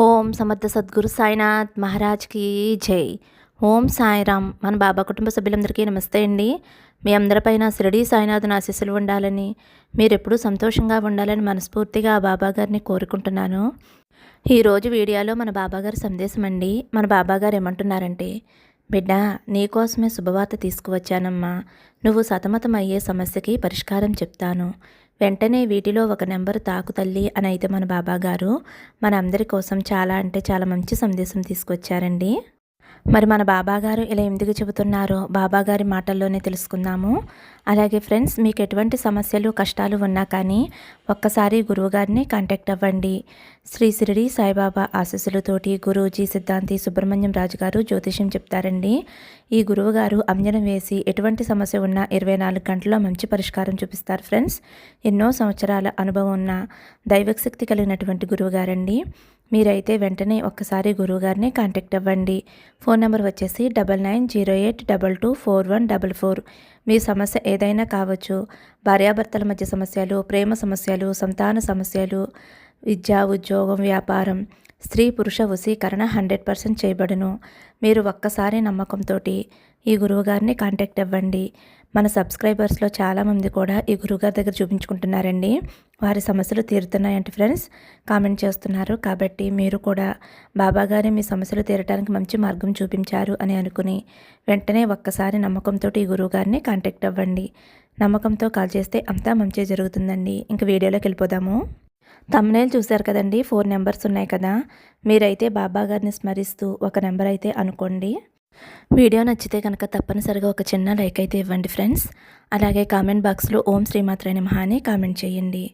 ఓం సమర్థ సద్గురు సాయినాథ్ మహారాజ్కి జై. ఓం సాయిరామ్. మన బాబా కుటుంబ సభ్యులందరికీ నమస్తే అండి. మీ అందరిపైన శిరడీ సాయినాథ్ ఆశీస్సులు ఉండాలని మీరు ఎప్పుడూ సంతోషంగా ఉండాలని మనస్ఫూర్తిగా ఆ బాబా గారిని కోరుకుంటున్నాను. ఈరోజు వీడియోలో మన బాబాగారి సందేశం అండి. మన బాబాగారు ఏమంటున్నారంటే బిడ్డ నీకోసమే శుభవార్త తీసుకువచ్చానమ్మా. నువ్వు సతమతం అయ్యే సమస్యకి పరిష్కారం చెప్తాను. వెంటనే వీటిలో ఒక నెంబరు తాకు తల్లి అని అయితే మన బాబాగారు. మన అందరి కోసం చాలా అంటే చాలా మంచి సందేశం తీసుకొచ్చారండి. మరి మన బాబాగారు ఇలా ఎందుకు చెబుతున్నారో బాబాగారి మాటల్లోనే తెలుసుకుందాము. అలాగే ఫ్రెండ్స్ మీకు ఎటువంటి సమస్యలు కష్టాలు ఉన్నా కానీ ఒక్కసారి గురువుగారిని కాంటాక్ట్ అవ్వండి. శ్రీ శిరిడి సాయిబాబా ఆశీస్సులతోటి గురూజీ సిద్ధాంతి సుబ్రహ్మణ్యం రాజు గారు జ్యోతిష్యం చెప్తారండి. ఈ గురువుగారు అంజనం వేసి ఎటువంటి సమస్య ఉన్నా ఇరవై నాలుగు గంటల్లో మంచి పరిష్కారం చూపిస్తారు ఫ్రెండ్స్. ఎన్నో సంవత్సరాల అనుభవం ఉన్న దైవశక్తి కలిగినటువంటి గురువుగారండి. మీరైతే వెంటనే ఒక్కసారి గురువుగారిని కాంటాక్ట్ అవ్వండి. ఫోన్ నెంబర్ వచ్చేసి double nine zero eight double two four one double four మీ సమస్య ఏదైనా కావచ్చు భార్యాభర్తల మధ్య సమస్యలు ప్రేమ సమస్యలు సంతాన సమస్యలు విద్య ఉద్యోగం వ్యాపారం స్త్రీ పురుష వశీకరణ హండ్రెడ్ పర్సెంట్ చేయబడును. మీరు ఒక్కసారి నమ్మకంతో ఈ గురువుగారిని కాంటాక్ట్ అవ్వండి. మన సబ్స్క్రైబర్స్లో చాలామంది కూడా ఈ గురుగారి దగ్గర చూపించుకుంటున్నారండి. వారి సమస్యలు తీరుతున్నాయంటే ఫ్రెండ్స్. కామెంట్ చేస్తున్నారు. కాబట్టి మీరు కూడా బాబాగారి మీ సమస్యలు తీరడానికి మంచి మార్గం చూపించారు అని అనుకుని వెంటనే ఒక్కసారి నమ్మకంతో ఈ గురువుగారిని కాంటాక్ట్ అవ్వండి. నమ్మకంతో కాల్ చేస్తే అంతా మంచి జరుగుతుందండి. ఇంక వీడియోలోకి వెళ్ళిపోదాము. తమ్నేల్ చూశారు కదండి. ఫోర్ నెంబర్స్ ఉన్నాయి కదా. మీరైతే బాబా గారిని స్మరిస్తూ ఒక నెంబర్ అయితే అనుకోండి. వీడియో నచ్చితే కనుక తప్పనిసరిగా ఒక చిన్న లైక్ అయితే ఇవ్వండి ఫ్రెండ్స్. అలాగే కామెంట్ బాక్స్లో ఓం శ్రీమాత్రే నమః అని కామెంట్ చేయండి.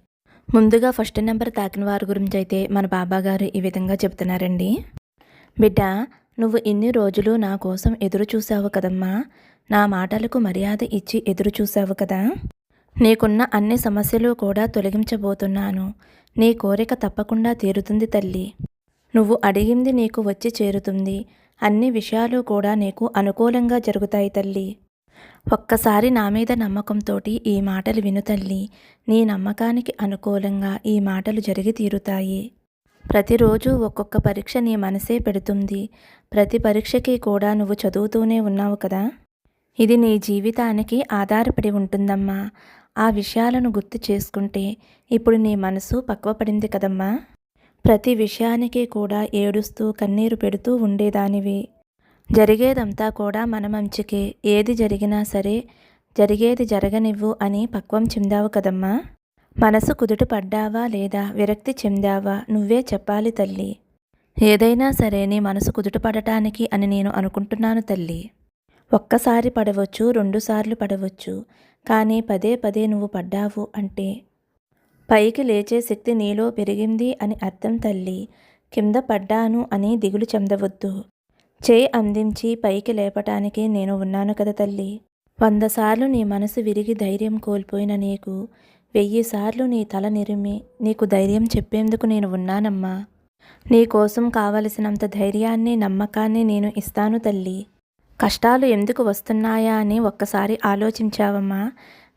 ముందుగా ఫస్ట్ నెంబర్ తాకిన వారి గురించి అయితే మన బాబా గారు ఈ విధంగా చెప్తున్నారండి బిడ్డ నువ్వు ఇన్ని రోజులు నా కోసం ఎదురు చూసావు కదమ్మా. నా మాటలకు మర్యాద ఇచ్చి ఎదురు చూసావు కదా. నీకున్న అన్ని సమస్యలు కూడా తొలగించబోతున్నాను. నీ కోరిక తప్పకుండా తీరుతుంది తల్లి. నువ్వు అడిగింది నీకు వచ్చి చేరుతుంది. అన్ని విషయాలు కూడా నీకు అనుకూలంగా జరుగుతాయి తల్లి. ఒక్కసారి నా మీద నమ్మకంతో ఈ మాటలు విను తల్లి. నీ నమ్మకానికి అనుకూలంగా ఈ మాటలు జరిగి తీరుతాయి. ప్రతిరోజు ఒక్కొక్క పరీక్ష నీ మనసే పెడుతుంది. ప్రతి పరీక్షకి కూడా నువ్వు చదువుతూనే ఉన్నావు కదా? ఇది నీ జీవితానికి ఆధారపడి ఉంటుందమ్మా. ఆ విషయాలను గుర్తు చేసుకుంటే ఇప్పుడు నీ మనసు పక్వపడింది కదమ్మా. ప్రతి విషయానికి కూడా ఏడుస్తూ కన్నీరు పెడుతూ ఉండేదానివి. జరిగేదంతా కూడా మన మంచికే ఏది జరిగినా సరే జరిగేది జరగనివ్వు అని పక్వం చెందావు కదమ్మా. మనసు కుదుట పడ్డావా లేదా? విరక్తి చెందావా? నువ్వే చెప్పాలి తల్లి. ఏదైనా సరే నీ మనసు కుదుట పడటానికి అని నేను అనుకుంటున్నాను తల్లి. ఒక్కసారి పడవచ్చు రెండుసార్లు పడవచ్చు కానీ పదే పదే నువ్వు పడ్డావు అంటే పైకి లేచే శక్తి నీలో పెరిగింది అని అర్థం తల్లి. కింద పడ్డాను అని దిగులు చెందవద్దు. చేయి అందించి పైకి లేపటానికి నేను ఉన్నాను కదా తల్లి. వంద సార్లు నీ మనసు విరిగి ధైర్యం కోల్పోయిన నీకు వెయ్యి సార్లు నీ తల నిరిమి నీకు ధైర్యం చెప్పేందుకు నేను ఉన్నానమ్మా. నీ కోసం కావలసినంత ధైర్యాన్ని నమ్మకాన్ని నేను ఇస్తాను తల్లి. కష్టాలు ఎందుకు వస్తున్నాయా అని ఒక్కసారి ఆలోచించావమ్మా.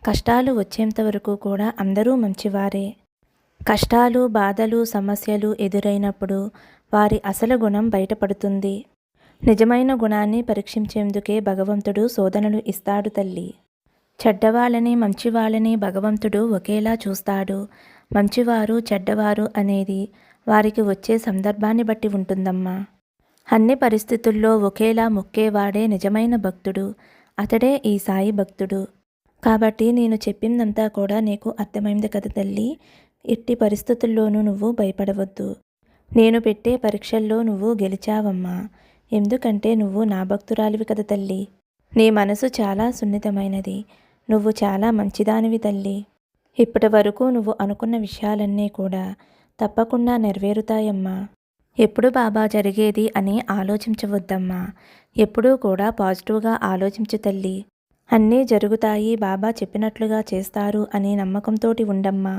కష్టాలు వచ్చేంత వరకు కూడా అందరూ మంచివారే. కష్టాలు బాధలు సమస్యలు ఎదురైనప్పుడు వారి అసలు గుణం బయటపడుతుంది. నిజమైన గుణాన్ని పరీక్షించేందుకే భగవంతుడు శోధనలు ఇస్తాడు తల్లి. చెడ్డవాళ్ళని మంచివాళ్ళని భగవంతుడు ఒకేలా చూస్తాడు. మంచివారు చెడ్డవారు అనేది వారికి వచ్చే సందర్భాన్ని బట్టి ఉంటుందమ్మా. అన్ని పరిస్థితుల్లో ఒకేలా మొక్కేవాడే నిజమైన భక్తుడు. అతడే ఈ సాయి భక్తుడు. కాబట్టి నేను చెప్పిందంతా కూడా నీకు అర్థమైంది కదా తల్లి. ఎట్టి పరిస్థితుల్లోనూ నువ్వు భయపడవద్దు. నేను పెట్టే పరీక్షల్లో నువ్వు గెలిచావమ్మా. ఎందుకంటే నువ్వు నా భక్తురాలివి కదా తల్లి. నీ మనసు చాలా సున్నితమైనది. నువ్వు చాలా మంచిదానివి తల్లి. ఇప్పటి వరకు నువ్వు అనుకున్న విషయాలన్నీ కూడా తప్పకుండా నెరవేరుతాయమ్మా. ఎప్పుడు బాబా జరిగేది అని ఆలోచించవద్దమ్మా. ఎప్పుడూ కూడా పాజిటివ్గా ఆలోచించు తల్లి. అన్నీ జరుగుతాయి బాబా చెప్పినట్లుగా చేస్తారు అనే నమ్మకంతో ఉండమ్మా.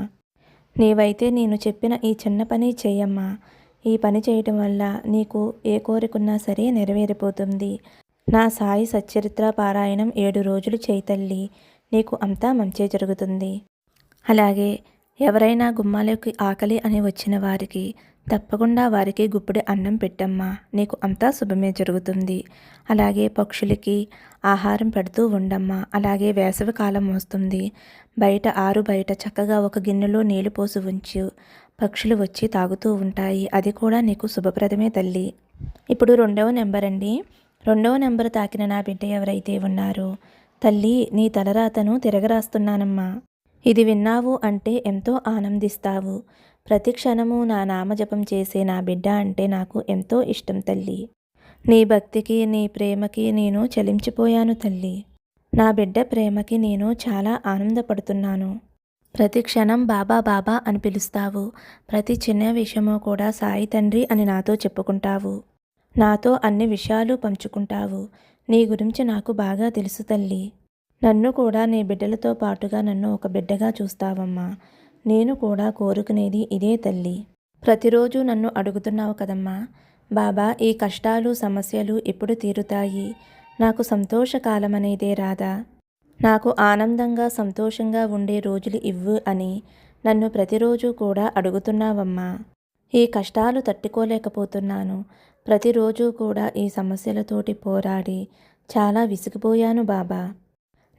నీవైతే నేను చెప్పిన ఈ చిన్న పని చేయమ్మా. ఈ పని చేయటం వల్ల నీకు ఏ కోరికున్నా సరే నెరవేరిపోతుంది. నా సాయి సచ్చరిత్ర పారాయణం ఏడు రోజులు చేయితల్లి నీకు అంతా మంచే జరుగుతుంది. అలాగే ఎవరైనా గుమ్మాలకి ఆకలి అని వచ్చిన వారికి తప్పకుండా వారికి గుప్పెడి అన్నం పెట్టమ్మా నీకు అంతా శుభమే జరుగుతుంది. అలాగే పక్షులకి ఆహారం పెడుతూ ఉండమ్మా అలాగే వేసవి కాలం వస్తుంది. బయట ఆరు బయట చక్కగా ఒక గిన్నెలో నీళ్ళు పోసి ఉంచు. పక్షులు వచ్చి తాగుతూ ఉంటాయి అది కూడా నీకు శుభప్రదమే తల్లి. ఇప్పుడు రెండవ నెంబర్ అండి. రెండవ నెంబర్ తాకిన నా బిడ్డ ఎవరైతే ఉన్నారో తల్లి నీ తలరాతను తిరగరాస్తున్నానమ్మా. ఇది విన్నావు అంటే ఎంతో ఆనందిస్తావు. ప్రతి క్షణము నా నామజపం చేసే నా బిడ్డ అంటే నాకు ఎంతో ఇష్టం తల్లి. నీ భక్తికి నీ ప్రేమకి నేను చలించిపోయాను తల్లి. నా బిడ్డ ప్రేమకి నేను చాలా ఆనందపడుతున్నాను. ప్రతి క్షణం బాబా బాబా అని పిలుస్తావు. ప్రతి చిన్న విషయము కూడా సాయి తండ్రి అని నాతో చెప్పుకుంటావు. నాతో అన్ని విషయాలు పంచుకుంటావు. నీ గురించి నాకు బాగా తెలుసు తల్లి. నన్ను కూడా నీ బిడ్డలతో పాటుగా నన్ను ఒక బిడ్డగా చూస్తావమ్మా. నేను కూడా కోరుకునేది ఇదే తల్లి. ప్రతిరోజు నన్ను అడుగుతున్నావు కదమ్మా. బాబా ఈ కష్టాలు సమస్యలు ఎప్పుడు తీరుతాయి? నాకు సంతోషకాలం అనేదే రాదా నాకు ఆనందంగా సంతోషంగా ఉండే రోజులు ఇవ్వు అని నన్ను ప్రతిరోజు కూడా అడుగుతున్నావమ్మా. ఈ కష్టాలు తట్టుకోలేకపోతున్నాను. ప్రతిరోజు కూడా ఈ సమస్యలతోటి పోరాడి చాలా విసిగిపోయాను బాబా.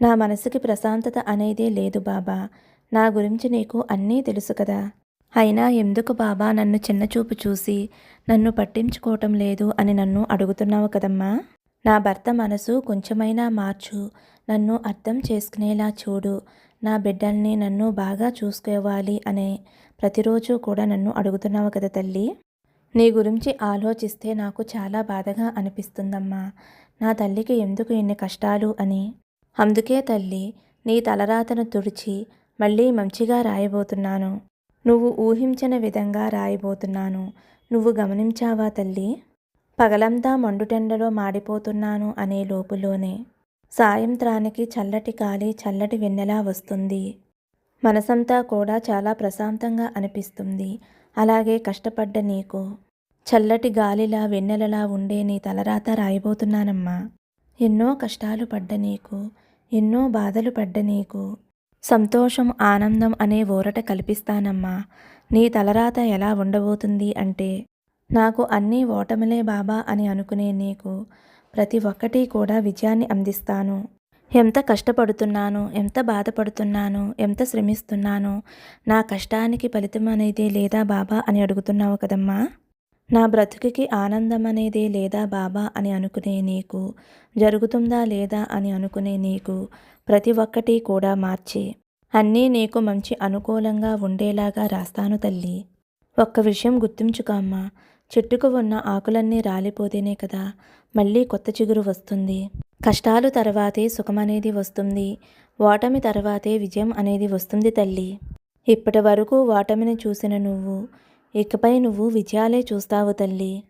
నా మనసుకి ప్రశాంతత అనేదే లేదు బాబా. నా గురించి నీకు అన్నీ తెలుసు కదా. అయినా ఎందుకు బాబా నన్ను చిన్నచూపు చూసి నన్ను పట్టించుకోవటం లేదు అని నన్ను అడుగుతున్నావు కదమ్మా? నా భర్త మనసు కొంచెమైనా మార్చు. నన్ను అర్థం చేసుకునేలా చూడు. నా బిడ్డల్ని నన్ను బాగా చూసుకోవాలి అనే ప్రతిరోజు కూడా నన్ను అడుగుతున్నావు కదా తల్లి. నీ గురించి ఆలోచిస్తే నాకు చాలా బాధగా అనిపిస్తుందమ్మా. నా తల్లికి ఎందుకు ఇన్ని కష్టాలు అని? అందుకే తల్లి నీ తలరాతను తుడిచి మళ్ళీ మంచిగా రాయబోతున్నాను. నువ్వు ఊహించిన విధంగా రాయబోతున్నాను. నువ్వు గమనించావా తల్లి? పగలంతా మండుటెండలో మాడిపోతున్నాను అనే లోపులోనే సాయంత్రానికి చల్లటి గాలి చల్లటి వెన్నెలా వస్తుంది. మనసంతా కూడా చాలా ప్రశాంతంగా అనిపిస్తుంది. అలాగే కష్టపడ్డ నీకు చల్లటి గాలిలా వెన్నెలలా ఉండే నీ తలరాత రాయబోతున్నానమ్మా. ఎన్నో కష్టాలు పడ్డ నీకు ఎన్నో బాధలు పడ్డ నీకు సంతోషం ఆనందం అనే ఊరట కల్పిస్తానమ్మా. నీ తలరాత ఎలా ఉండబోతుంది అంటే నాకు అన్నీ ఓటమిలే బాబా అని అనుకునే నీకు ప్రతి ఒక్కటి కూడా విజయాన్ని అందిస్తాను. ఎంత కష్టపడుతున్నాను ఎంత బాధపడుతున్నాను ఎంత శ్రమిస్తున్నాను నా కష్టానికి ఫలితం అనేది లేదా బాబా అని అడుగుతున్నావు కదమ్మా? నా బ్రతుకుకి ఆనందం అనేదే లేదా బాబా అని అనుకునే నీకు? జరుగుతుందా లేదా అని అనుకునే నీకు? ప్రతి ఒక్కటి కూడా మార్చి. అన్నీ నీకు మంచి అనుకూలంగా ఉండేలాగా రాస్తాను తల్లి. ఒక్క విషయం గుర్తుంచుకోమ్మా చెట్టుకు ఉన్న ఆకులన్నీ రాలిపోతేనే కదా మళ్ళీ కొత్త చిగురు వస్తుంది. కష్టాలు తర్వాతే సుఖమనేది వస్తుంది. ఓటమి తర్వాతే విజయం అనేది వస్తుంది తల్లి. ఇప్పటి వరకు ఓటమిని చూసిన నువ్వు ఇకపై నువ్వు విజయాలే చూస్తావు తల్లి.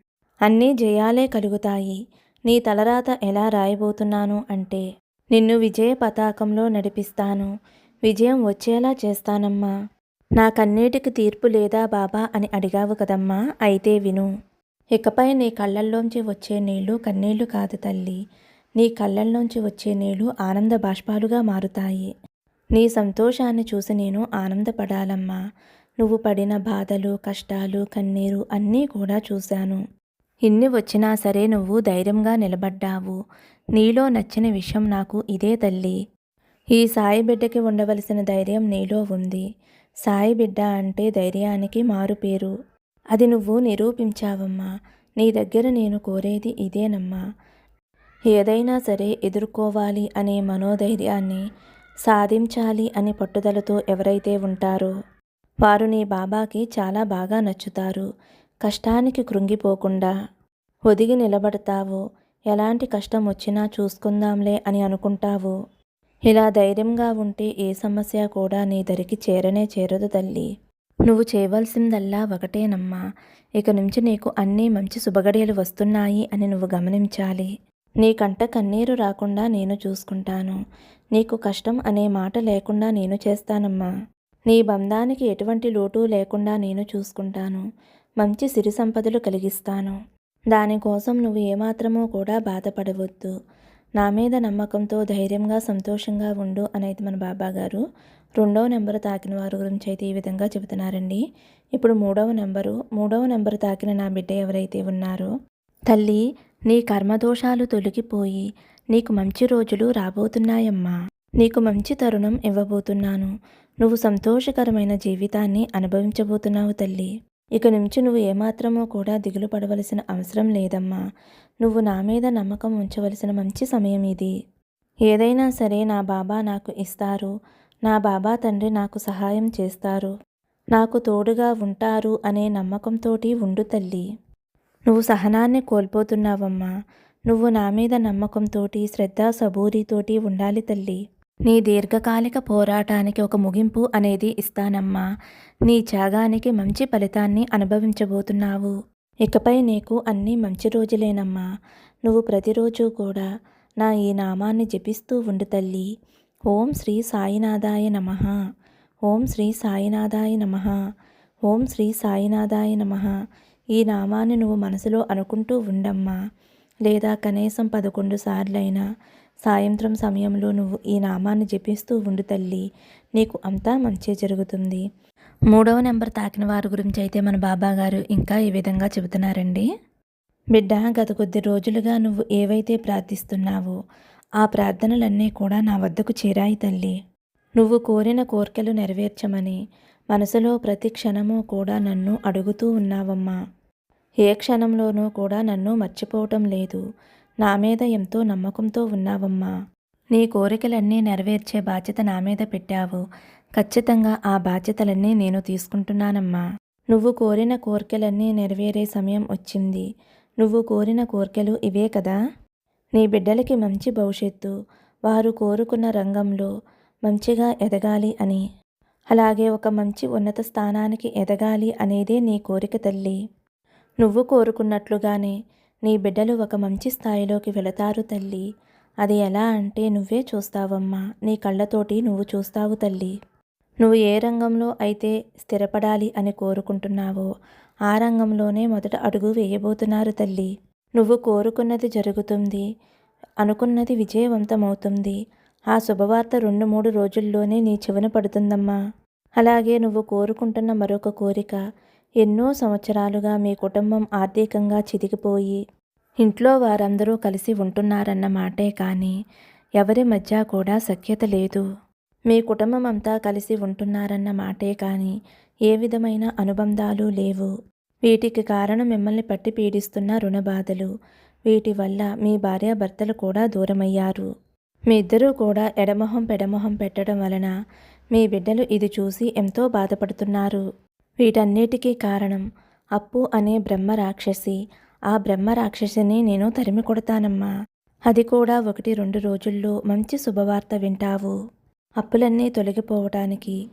అన్నీ జయాలే కలుగుతాయి. నీ తలరాత ఎలా రాయబోతున్నాను అంటే నిన్ను విజయ పతాకంలో నడిపిస్తాను. విజయం వచ్చేలా చేస్తానమ్మా. నా కన్నీటికి తీర్పు లేదా బాబా అని అడిగావు కదమ్మా. అయితే విను. ఇకపై నీ కళ్ళల్లోంచి వచ్చే నీళ్ళు కన్నీళ్ళు కాదు తల్లి. నీ కళ్ళల్లోంచి వచ్చే నీళ్ళు ఆనంద బాష్పాలుగా మారుతాయి. నీ సంతోషాన్ని చూసి నేను ఆనందపడాలమ్మా. నువ్వు పడిన బాధలు కష్టాలు కన్నీరు అన్నీ కూడా చూశాను. ఇన్ని వచ్చినా సరే నువ్వు ధైర్యంగా నిలబడ్డావు. నీలో నచ్చిన విషయం నాకు ఇదే తల్లి. ఈ సాయి బిడ్డకి ఉండవలసిన ధైర్యం నీలో ఉంది. సాయి బిడ్డ అంటే ధైర్యానికి మారు పేరు. అది నువ్వు నిరూపించావమ్మా. నీ దగ్గర నేను కోరేది ఇదేనమ్మా. ఏదైనా సరే ఎదుర్కోవాలి అనే మనోధైర్యాన్ని సాధించాలి అనే పట్టుదలతో ఎవరైతే ఉంటారో వారు నీ బాబాకి చాలా బాగా నచ్చుతారు. కష్టానికి కృంగిపోకుండా ఒదిగి నిలబడతావు. ఎలాంటి కష్టం వచ్చినా చూసుకుందాంలే అని అనుకుంటావు. ఇలా ధైర్యంగా ఉంటే ఏ సమస్య కూడా నీ దరికి చేరనే చేరదు తల్లి. నువ్వు చేయవలసిందల్లా ఒకటేనమ్మా ఇక నుంచి నీకు అన్నీ మంచి శుభగడియలు వస్తున్నాయి అని నువ్వు గమనించాలి. నీ కంట కన్నీరు రాకుండా నేను చూసుకుంటాను. నీకు కష్టం అనే మాట లేకుండా నేను చేస్తానమ్మా. నీ బంధానికి ఎటువంటి లోటు లేకుండా నేను చూసుకుంటాను. మంచి సిరి సంపదలు కలిగిస్తాను. దానికోసం నువ్వు ఏమాత్రమూ కూడా బాధపడవద్దు. నా మీద నమ్మకంతో ధైర్యంగా సంతోషంగా ఉండు అనేది మన బాబా గారు. రెండవ నెంబర్ తాకిన వారి గురించి అయితే ఈ విధంగా చెబుతున్నారండి. ఇప్పుడు మూడవ నెంబరు మూడవ నెంబర్ తాకిన నా బిడ్డ ఎవరైతే ఉన్నారో తల్లి నీ కర్మదోషాలు తొలగిపోయి నీకు మంచి రోజులు రాబోతున్నాయమ్మా. నీకు మంచి తరుణం ఇవ్వబోతున్నాను. నువ్వు సంతోషకరమైన జీవితాన్ని అనుభవించబోతున్నావు తల్లి. ఇక నుంచి నువ్వు ఏమాత్రమో కూడా దిగులు పడవలసిన అవసరం లేదమ్మా. నువ్వు నా మీద నమ్మకం ఉంచవలసిన మంచి సమయం ఇది. ఏదైనా సరే నా బాబా నాకు ఇస్తారు. నా బాబా తండ్రి నాకు సహాయం చేస్తారు. నాకు తోడుగా ఉంటారు అనే నమ్మకంతోటి ఉండు తల్లి. నువ్వు సహనాన్ని కోల్పోతున్నావమ్మా. నువ్వు నా మీద నమ్మకంతోటి శ్రద్ధ సబూరితోటి ఉండాలి తల్లి. నీ దీర్ఘకాలిక పోరాటానికి ఒక ముగింపు అనేది ఇస్తానమ్మా. నీ త్యాగానికి మంచి ఫలితాన్ని అనుభవించబోతున్నావు. ఇకపై నీకు అన్నీ మంచి రోజులేనమ్మా. నువ్వు ప్రతిరోజు కూడా నా ఈ నామాన్ని జపిస్తూ ఉండు తల్లి. ఓం శ్రీ సాయినాథాయ నమ. ఓం శ్రీ సాయినాథాయ నమ. ఓం శ్రీ సాయినాథాయ నమ. ఈ నామాన్ని నువ్వు మనసులో అనుకుంటూ ఉండమ్మా. లేదా కనీసం పదకొండు సార్లైనా సాయంత్రం సమయంలో నువ్వు ఈ నామాన్ని జపిస్తూ ఉండు తల్లి. నీకు అంతా మంచి జరుగుతుంది. మూడవ నెంబర్ తాకిన వారి గురించి అయితే మన బాబా గారు ఇంకా ఈ విధంగా చెబుతున్నారండి. బిడ్డ గత కొద్ది రోజులుగా నువ్వు ఏవైతే ప్రార్థిస్తున్నావో ఆ ప్రార్థనలన్నీ కూడా నా వద్దకు చేరాయి తల్లి. నువ్వు కోరిన కోరికలు నెరవేర్చమని మనసులో ప్రతి క్షణము కూడా నన్ను అడుగుతూ ఉన్నావమ్మా. ఏ క్షణంలోనూ కూడా నన్ను మర్చిపోవటం లేదు. నా మీద ఎంతో నమ్మకంతో ఉన్నావమ్మా. నీ కోరికలన్నీ నెరవేర్చే బాధ్యత నా మీద పెట్టావు. ఖచ్చితంగా ఆ బాధ్యతలన్నీ నేను తీసుకుంటున్నానమ్మా. నువ్వు కోరిన కోరికలన్నీ నెరవేరే సమయం వచ్చింది. నువ్వు కోరిన కోరికలు ఇవే కదా? నీ బిడ్డలకి మంచి భవిష్యత్తు. వారు కోరుకున్న రంగంలో మంచిగా ఎదగాలి అని. అలాగే ఒక మంచి ఉన్నత స్థానానికి ఎదగాలి అనేదే నీ కోరిక తల్లి. నువ్వు కోరుకున్నట్లుగానే నీ బిడ్డలు ఒక మంచి స్థాయిలోకి వెళతారు తల్లి. అది ఎలా అంటే నువ్వే చూస్తావమ్మా. నీ కళ్ళతోటి నువ్వు చూస్తావు తల్లి. నువ్వు ఏ రంగంలో అయితే స్థిరపడాలి అని కోరుకుంటున్నావో ఆ రంగంలోనే మొదట అడుగు వేయబోతున్నారు తల్లి. నువ్వు కోరుకున్నది జరుగుతుంది అనుకున్నది విజయవంతమవుతుంది. ఆ శుభవార్త రెండు మూడు రోజుల్లోనే నీ చెవిన పడుతుందమ్మా. అలాగే నువ్వు కోరుకుంటున్న మరొక కోరిక ఎన్నో సంవత్సరాలుగా మీ కుటుంబం ఆర్థికంగా చితికిపోయి ఇంట్లో వారందరూ కలిసి ఉంటున్నారన్న మాటే కానీ ఎవరి మధ్య కూడా సఖ్యత లేదు. మీ కుటుంబం అంతా కలిసి ఉంటున్నారన్న మాటే కానీ ఏ విధమైన అనుబంధాలు లేవు. వీటికి కారణం మిమ్మల్ని పట్టి పీడిస్తున్న రుణబాధలు వీటి వల్ల మీ భార్యాభర్తలు కూడా దూరమయ్యారు. మీ ఇద్దరూ కూడా ఎడమొహం పెడమొహం పెట్టడం వలన మీ బిడ్డలు ఇది చూసి ఎంతో బాధపడుతున్నారు. వీటన్నిటికీ కారణం అప్పు అనే బ్రహ్మ రాక్షసి ఆ బ్రహ్మ రాక్షసిని నేను తరిమి కొడతానమ్మా. అది కూడా ఒకటి రెండు రోజుల్లో మంచి శుభవార్త వింటావు. అప్పులన్నీ తొలగిపోవటానికి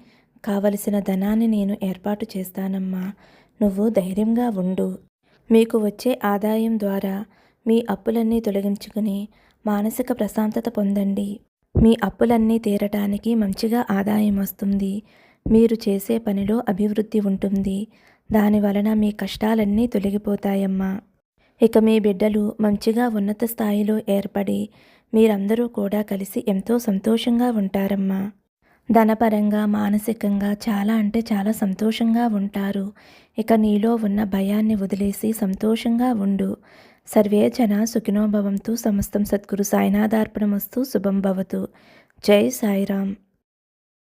కావలసిన ధనాన్ని నేను ఏర్పాటు చేస్తానమ్మా. నువ్వు ధైర్యంగా ఉండు. మీకు వచ్చే ఆదాయం ద్వారా మీ అప్పులన్నీ తొలగించుకుని మానసిక ప్రశాంతత పొందండి. మీ అప్పులన్నీ తీరటానికి మంచిగా ఆదాయం వస్తుంది. మీరు చేసే పనిలో అభివృద్ధి ఉంటుంది. దాని వలన మీ కష్టాలన్నీ తొలగిపోతాయమ్మా. ఇక మీ బిడ్డలు మంచిగా ఉన్నత స్థాయిలో ఏర్పడి మీరందరూ కూడా కలిసి ఎంతో సంతోషంగా ఉంటారమ్మా. ధనపరంగా మానసికంగా చాలా అంటే చాలా సంతోషంగా ఉంటారు. ఇక నీలో ఉన్న భయాన్ని వదిలేసి సంతోషంగా ఉండు. సర్వే జన సుఖినోభవంతు సమస్తం సద్గురు సాయినాథార్పణమస్తు శుభం భవతు. జై సాయిరామ్.